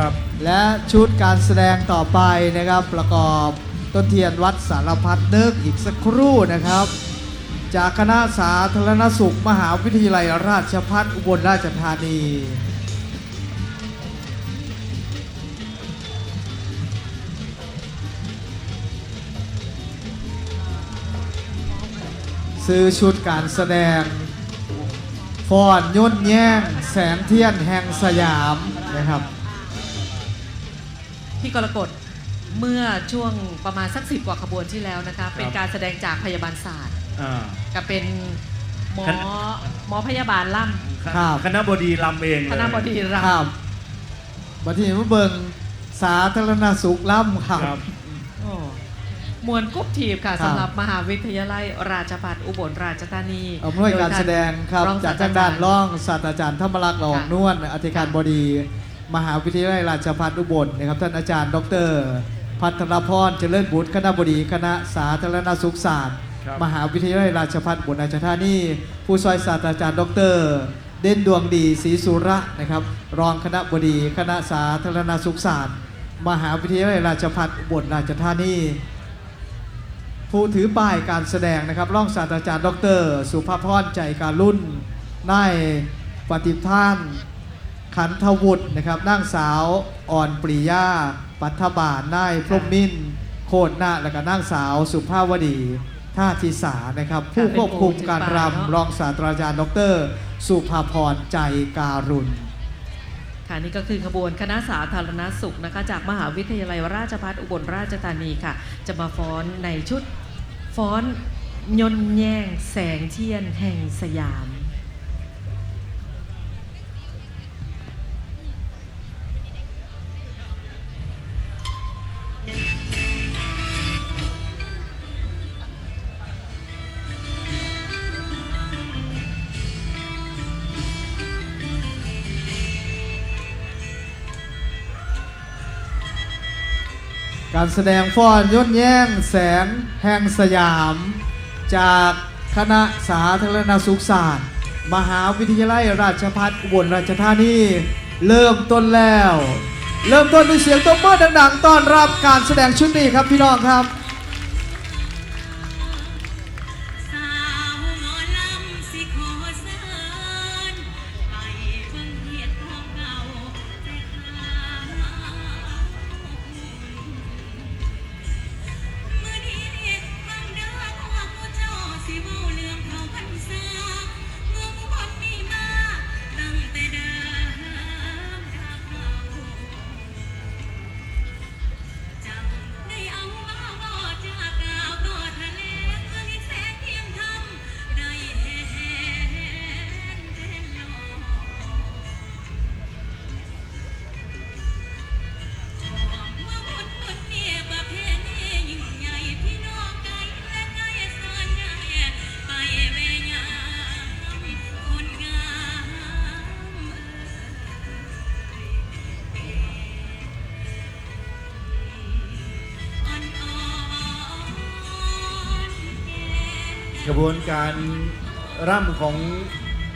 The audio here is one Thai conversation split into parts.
ครับ และชุดการแสดงต่อไปนะครับประกอบต้นเทียนวัดสารพัดนึกอีกสักครู่นะครับ จากคณะสาธารณสุขมหาวิทยาลัยราชภัฏอุบลราชธานีซื้อชุดการแสดงฟอนย่นแย่งแสงเทียนแห่งสยามนะครับ พี่กรกฎเมื่อช่วงประมาณสักสิบกว่าขบวนที่แล้วนะคะเป็นการแสดงจากพยาบาลศาสตร์อ่า กับเป็นหมอคณะ หมอพยาบาลล่ครับ คณะบดีลำเองำเลยคณะบดีครรับบัดทีนี้มาเบิ่งสาธารณสุขล่ำครับ ครับำโอ้มวลกุ๊บทีบค่ะครับ สำหรับมหาวิทยาลัยราชภัฏอุบลราชธานีอำนวยการแสดงครับ โยท่นจากทางด้านร่องศาสตราจารย์ธรรมรักษ์หลองค่ะนวลอธิการบดี มหาวิทยาลัยราชภัฏอุบลนะครับ ท่านอาจารย์ ดร พัทรพรเจริญบุตรคณะบดีคณะสาธารณสุขศาสตร์ครับมหาวิทยาลัยราชภัฏอุบลราชธานีผู้ช่วยศาสตราจารย์ ดร เด่นดวงดีศรีสุระนะครับรองคณะบดีคณะสาธารณสุขศาสตร์ มหาวิทยาลัยราชภัฏอุบลราชธานีผู้ถือป้ายการแสดงนะครับร่องศาสตราจารย์ ดร สุภาพรใจการรุ่นนายปฏิท่าน ขันทวุฒินะครับนางสาวอ่อนปรียาปัทบาลนายพรหมมินโคตรนาและก็นางสาวสุภาวดีท่าทิสานะครับ ผู้ควบคุมการรำรองศาสตราจารย์ ดร สุภาพรใจการุณค่ะนี่ก็คือขบวนคณะสาธารณสุขนะคะจากมหาวิทยาลัยราชภัฏอุบลราชธานีค่ะ จะมาฟ้อนในชุดฟ้อนยนแย่งแสงเทียนแห่งสยาม การแสดงฟ้อนย่นแย่งแสงแห่งสยาม จากคณะสาธารณสุขศาสตร์ มหาวิทยาลัยราชภัฏอุบลราชธานีเริ่มต้นแล้ว เริ่มต้นด้วยเสียงตบมือดังๆ ต้อนรับการแสดงชุดนี้ครับพี่น้องครับ ระบวนการร่ำของ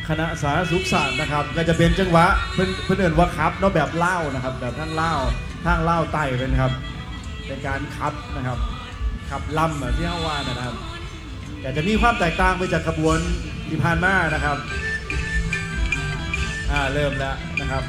คณะสาธารณสุขศาสตร์นะครับ ก็จะเป็นจังหวะเพื่อนเพื่อนเอินว่าครับเนาะแบบเล่านะครับแบบทั้งเล่าทั้งเล่าไต่เป็นครับเป็นการคับนะครับขับล่ำแบบที่เขาว่านะครับ แต่จะมีความแตกต่างไปจากขบวนที่ผ่านมานะครับอ่าเริ่มแล้วนะครับ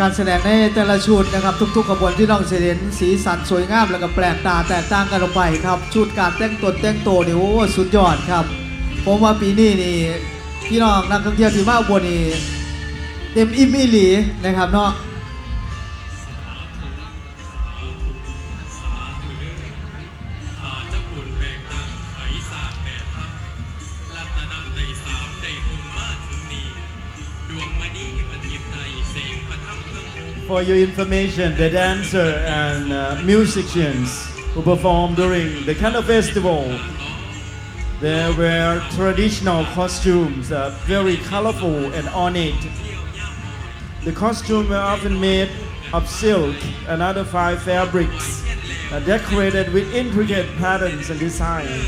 การแสดงในแต่ละชุดนะครับ ทุกๆขบวนที่น้องเสด็จสีสันสวยงามแล้วก็แปลกตาแตกต่างกันออกไปครับ ชุดการแต่งตนแต่งตัวนี่โอ้สุดยอดครับผมว่าปีนี้นี่พี่น้องนักท่องเที่ยวที่มาบวนี่เต็มอิ่มอิหลีนะครับเนาะ For your information, the dancer and uh, musicians who perform during the Kana Festival, There were traditional costumes, uh, very colorful and ornate. The costumes were often made of silk and other fine fabrics, uh, decorated with intricate patterns and designs.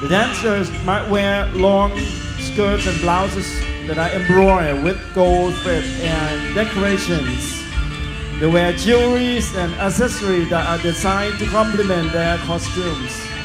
The dancers might wear long skirts and blouses that are embroidered with gold thread and decorations. They wear jewelries and accessories that are designed to complement their costumes.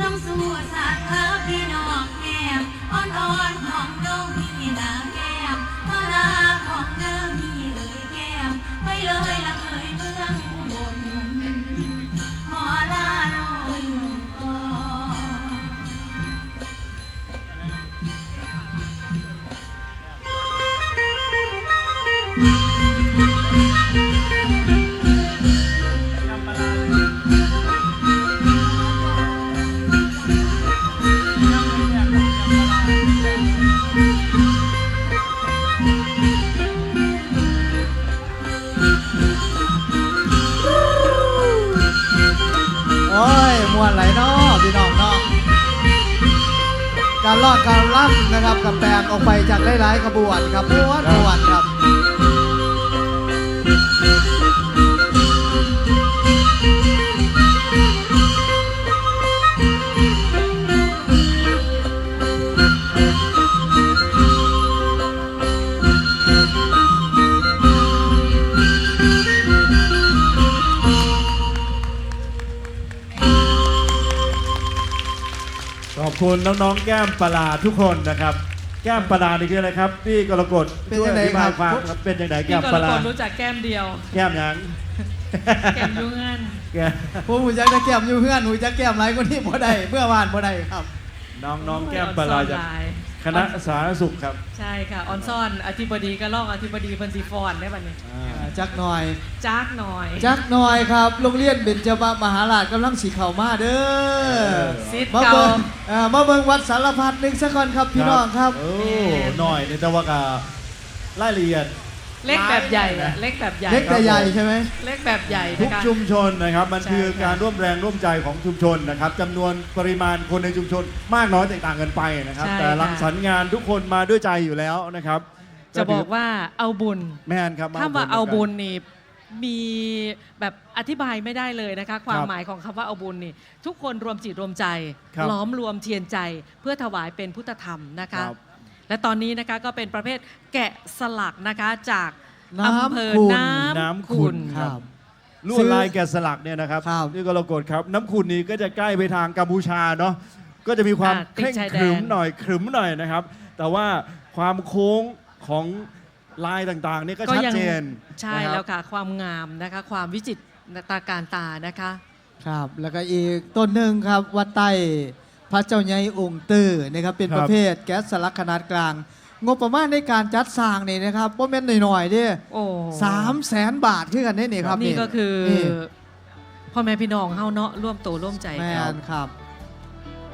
ลองสู่สาขาพี่น้องแก้มอ่อนๆหอมด ไปจากหลายขบวนครับม้วนม้วนครับขอบคุณน้องๆแก้มปลาทุกคนนะครับ แก้มปลานี่คืออะไรครับพี่กรกฎเป็นช่วยยังอไงธิบายครับความครับเป็นยังไงพี่แก้มกปรลากฎรู้จักแก้มเดียว แก้มหยังแก้มยุ่งเงินแก้มผมหูจักจะแก้มอยู่เพื่อนหูจักแก้มไรคนนี้บ่ได้เมื่อวานบ่ได้ครับ น้องน้องแก้มปลาจากออนไลน์ คณะสาธารณสุขครับ ใช่ค่ะ ออนซ่อนอธิบดีก็ลอกอธิบดีเพันซีฟอนได้ป่ะเนี่ยอ่าอ่า จักหน่อยจ้ากหน่อยจักหน่อยครับ โรงเรียนเบญจมมหาราชกำลังสีเข่ามาเด้อซิดมาเก่า เบิ่งเอ่อมาเบิ่งวัดสารพัดหนึ่งสักก่อนครับพี่น้องครับ โอ้หน่อยนี่แต่ว่ากรายละเอียด เล็กแบบใหญ่อะเล็กแบบใหญ่ เล็กแต่ใหญ่ใช่ไหมเล็กแบบใหญ่ทุกนะคะ ชุมชนนะครับ มันใช่คือค่ะ การร่วมแรงร่วมใจของชุมชนนะครับจำนวนปริมาณคนในชุมชน มากน้อยแตกต่างกันไปนะครับใช่แต่รังค่ะสรรค์งานทุกคนมาด้วยใจอยู่แล้วนะครับจะบอกว่าเอาบุญ แม่นครับถ้าว่าบุญเอาหมืนกันบุญนี่มีแบบอธิบายไม่ได้เลยนะคะ ความครับหมายของคำว่าเอาบุญนี่ ทุกคนรวมจิตรวมใจ ครับล้อมรวมเทียนใจเพื่อถวายเป็นพุทธธรรมนะคะ ครับ และตอนนี้นะคะก็เป็นประเภทแกะสลักนะคะจากน้ำอำเภอขุ่นน้น้ำำขุขุ่นนครับ ลวดลายแกะสลักเนี่ยนะครับครับ นี่ก็เรากดครับ น้ำขุ่นนี้ก็จะใกล้ไปทางกัมพูชาเนาะก็จะมีความอ่าเคร่งติดชายขแดนรึมหน่อยขรึมหน่อยนะครับ แต่ว่าความโค้งของลายต่างๆนี่ก็ชัดยัเจนใช่นะครับ แล้วค่ะ ความงามนะคะ ความวิจิตรตาการตานะคะ ครับ แล้วก็อีกต้นหนึ่งครับวัดใต้ องค์เจ้าใหญ่องค์ตื้อนะครับเป็นประเภทแก๊สสลักขนาดกลาง งบประมาณในการจัดสร้างนี่นะครับโมเมนต์หน่อยๆเด้โอ้สามแสนบาทขึ้นกันได้นี่ครับนี่ก็คือนี่พ่อแม่พี่น้องเฮาเนาะร่วมโตร่วมใจแมกันนครับ